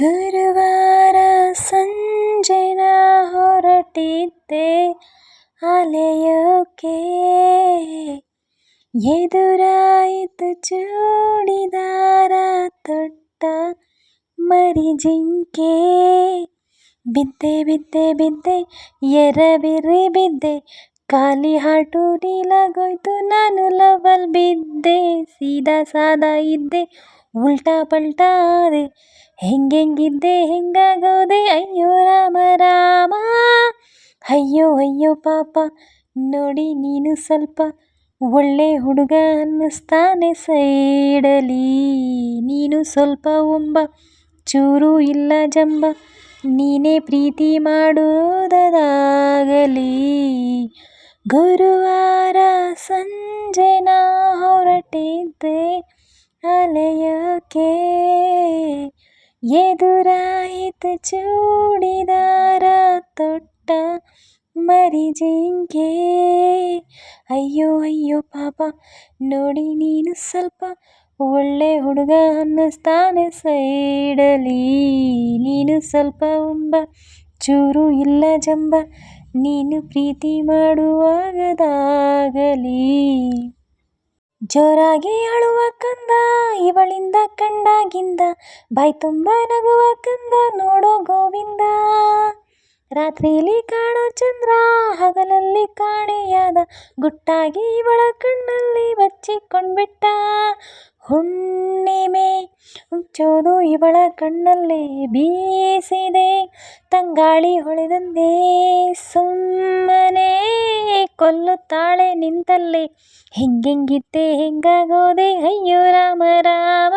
ಗುರುವಾರ ಸಂಜೆ ನಾ ಹೊರಟಿದ್ದೆ ಅಲೆಯೋಕೆ. ಎದುರಾಯಿತು ಚೂಡಿದಾರ ತೊಟ್ಟ ಮರಿ ಜಿಂಕೆ ಬಿದ್ದೆ ಬಿದ್ದೆ ಬಿದ್ದೆ, ಎರಬಿರಿ ಬಿದ್ದೆ, ಖಾಲಿ ಹಾಟು ಡೀಲಾಗೋಯ್ತು ನಾನು ಲವಲ್ ಬಿದ್ದೆ, ಸೀದಾ ಸಾದಾ ಇದ್ದೆ, ಉಲ್ಟಾ ಪಲ್ಟಾ ಆದೆ ಹೆಂಗೆಂಗಿದ್ದೆ ಹೆಂಗಾಗೋದೆ? ಅಯ್ಯೋ ರಾಮ ರಾಮ. ಅಯ್ಯೋ ಅಯ್ಯೋ ಪಾಪ. ನೋಡಿ ನೀನು ಸ್ವಲ್ಪ ಒಳ್ಳೆ ಹುಡುಗ ಅನ್ನಿಸ್ತಾನೆ ಸೈಡಲಿ ನೀನು ಸ್ವಲ್ಪ ಒಂಬ ಚೂರು ಇಲ್ಲ ಜಂಬ. ನೀನೇ ಪ್ರೀತಿ ಮಾಡುವುದಾಗಲಿ ಗುರುವಾರ ಸಂಜೆ ನಾ ಹೊರಟಿದ್ದೆ ಅಲೆಯೋಕೆ ಎದುರಾಯಿತು ಚೂಡಿದಾರ ತೊಟ್ಟ ಮರಿ ಜಿಂಕೆ. ಅಯ್ಯೋ ಅಯ್ಯೋ, ಪಾಪ. ನೋಡಿ, ನೀನು ಸ್ವಲ್ಪ ಒಳ್ಳೆ ಹುಡುಗ ಅನ್ನಿಸ್ತಾನೆ ಸೈಡಲಿ ನೀನು ಸ್ವಲ್ಪ ಒಂಬ ಚೂರು ಇಲ್ಲ ಜಂಬ. ನೀನು ಪ್ರೀತಿ ಮಾಡುವಾಗದಾಗಲಿ. ಜೋರಾಗಿ ಅಳುವ ಕಂದ, ಇವಳಿಂದ ಕಂಡಾಗಿಂದ, ಬಾಯ್ ತುಂಬ ನಗುವ ಕಂದ, ನೋಡೋ ಗೋವಿಂದ. ರಾತ್ರಿಲಿ ಕಾಣೋ ಚಂದ್ರ, ಹಗಲಲ್ಲಿ ಕಾಣೆಯಾದ, ಗುಟ್ಟಾಗಿ ಇವಳ ಕಣ್ಣಲ್ಲಿ ಬಚ್ಚಿಕೊಂಡ್ಬಿಟ್ಟ. ಹುಣ್ಣಿಮೆ ಹುಚ್ಚೋದು ಇವಳ ಕಣ್ಣಲ್ಲಿ ಬೀಸಿದೆ. ತಂಗಾಳಿ ಹೊಳೆದಂದೇ ಸುಮ್ಮನೆ ಕೊಲ್ಲುತ್ತಾಳೆ ನಿಂತಲ್ಲೇ. ಹೆಂಗೆಂಗಿದ್ದೆ ಹೆಂಗಾಗೋದೆ? ಅಯ್ಯೋ ರಾಮ ರಾಮ.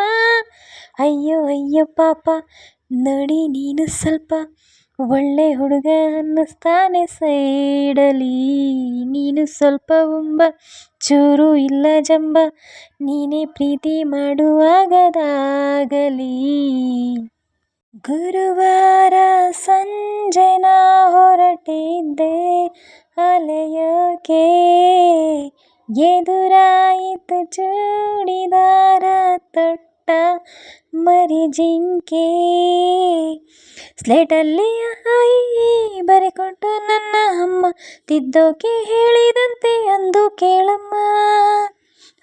ಅಯ್ಯೋ ಅಯ್ಯೋ ಪಾಪ. ನಡಿ ನೀನು ಸ್ವಲ್ಪ ಒಳ್ಳೆ ಹುಡುಗ ಅನ್ನಿಸ್ತಾನೆ ಸೈಡಲಿ ನೀನು ಸ್ವಲ್ಪ ಉಂಬ, ಚೂರು ಇಲ್ಲ ಜಂಬ, ನೀನೇ ಪ್ರೀತಿ ಮಾಡುವಾಗದಾಗಲಿ. ಗುರುವಾರ ಸಂಜೆ ನಾ ಹೊರಟಿದ್ದೆ ಅಲೆಯೋಕೆ. ಎದುರಾಯಿತು ಚೂಡಿದಾರ ತೊಟ್ಟ ಮರಿ ಜಿಂಕೆ. ಸ್ಲೇಟಲ್ಲಿ ಆಯಿ ಬರೆಕೊಟ್ಟು ನನ್ನ ಅಮ್ಮ. ತಿದ್ದೋಕೆ ಹೇಳಿದಂತೆ ಅಂದು ಕೇಳಮ್ಮ.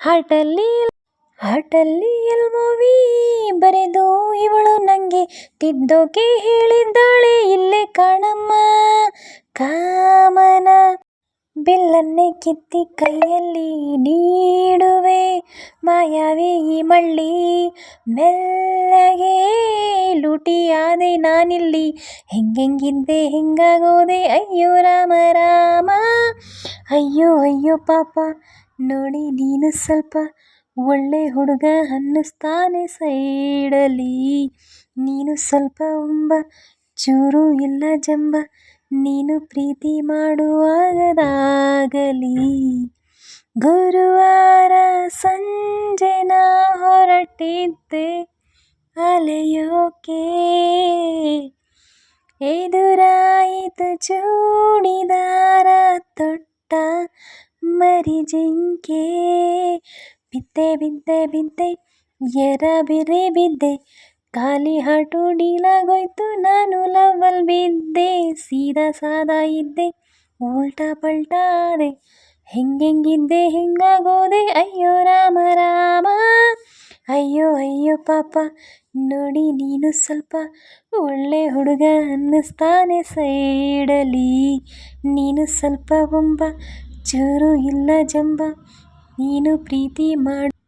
ಹಾಟಲ್ಲಿ ಹಾಟಲ್ಲಿ ಎಲ್ಮೋವಿ ಬರೆದು ಇವಳು ನನಗೆ ತಿದ್ದೋಕೆ ಹೇಳಿದ್ದಾಳೆ ಇಲ್ಲೇ ಕಾಣಮ್ಮ. ಕಾಮನ ಬಿಲ್ಲನ್ನೇ ಕಿತ್ತಿ ಕೈಯಲ್ಲಿ ನೀಡುವೆ. ಮಾಯಾವಿ ಮಳ್ಳಿ, ಮೆಲ್ಲಗೆ ಲೂಟಿಯಾದೆ ನಾನಿಲ್ಲಿ. ಹೆಂಗೆಂಗಿದ್ದೆ ಹೆಂಗಾಗೋದೆ? ಅಯ್ಯೋ ರಾಮ ರಾಮ. ಅಯ್ಯೋ ಅಯ್ಯೋ ಪಾಪ. ನೋಡಿ, ನೀನು ಸ್ವಲ್ಪ ಒಳ್ಳೆ ಹುಡುಗ ಅನ್ನಿಸ್ತಾನೆ ಸೈಡಲಿ ನೀನು ಸ್ವಲ್ಪ ಉಂಬ, ಚೂರು ಇಲ್ಲ ಜಂಬ. ನೀನು ಪ್ರೀತಿ ಮಾಡುವಾಗದಾಗಲಿ. ಗುರುವಾರ ಸಂಜೆ ನಾ ಹೊರಟಿದ್ದೆ, ಅಲೆಯೋಕೆ. ಎದುರಾಯಿತು ಚೂಡಿದಾರ ತೊಟ್ಟ ಮರಿ ಜಿಂಕೆ. ಬಿದ್ದೆ ಬಿದ್ದೆ ಬಿದ್ದೆ ಎರಬಿರಿ ಬಿದ್ದೆ ಖಾಲಿ ಹಾಟು ಡೀಲಾಗೋಯ್ತು. ನಾನು ಲವಲ್ ಬಿದ್ದೆ, ಸೀದಾ ಸಾದಾ ಇದ್ದೆ, ಉಲ್ಟಾ ಪಲ್ಟಾ ಆದೆ. ಹೆಂಗೆಂಗಿದ್ದೆ, ಹೆಂಗಾಗೋದೆ? ಅಯ್ಯೋ ರಾಮ ರಾಮ. ಅಯ್ಯೋ ಅಯ್ಯೋ ಪಾಪ. ನೋಡಿ, ನೀನು ಸ್ವಲ್ಪ ಒಳ್ಳೆ ಹುಡುಗ ಅನ್ನಿಸ್ತಾನೆ ಸೈಡಲಿ ನೀನು ಸ್ವಲ್ಪ ಒಂಬ, ಚೂರು ಇಲ್ಲ ಜಂಬ. ನೀನು ಪ್ರೀತಿ ಮಾಡು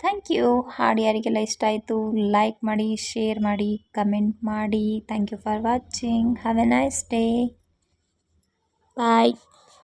ಥ್ಯಾಂಕ್ ಯು. ಹಾಡು ಯಾರಿಗೆಲ್ಲ ಇಷ್ಟ ಆಯಿತು ಲೈಕ್ ಮಾಡಿ ಶೇರ್ ಮಾಡಿ ಕಮೆಂಟ್ ಮಾಡಿ. Thank you for watching have a nice day bye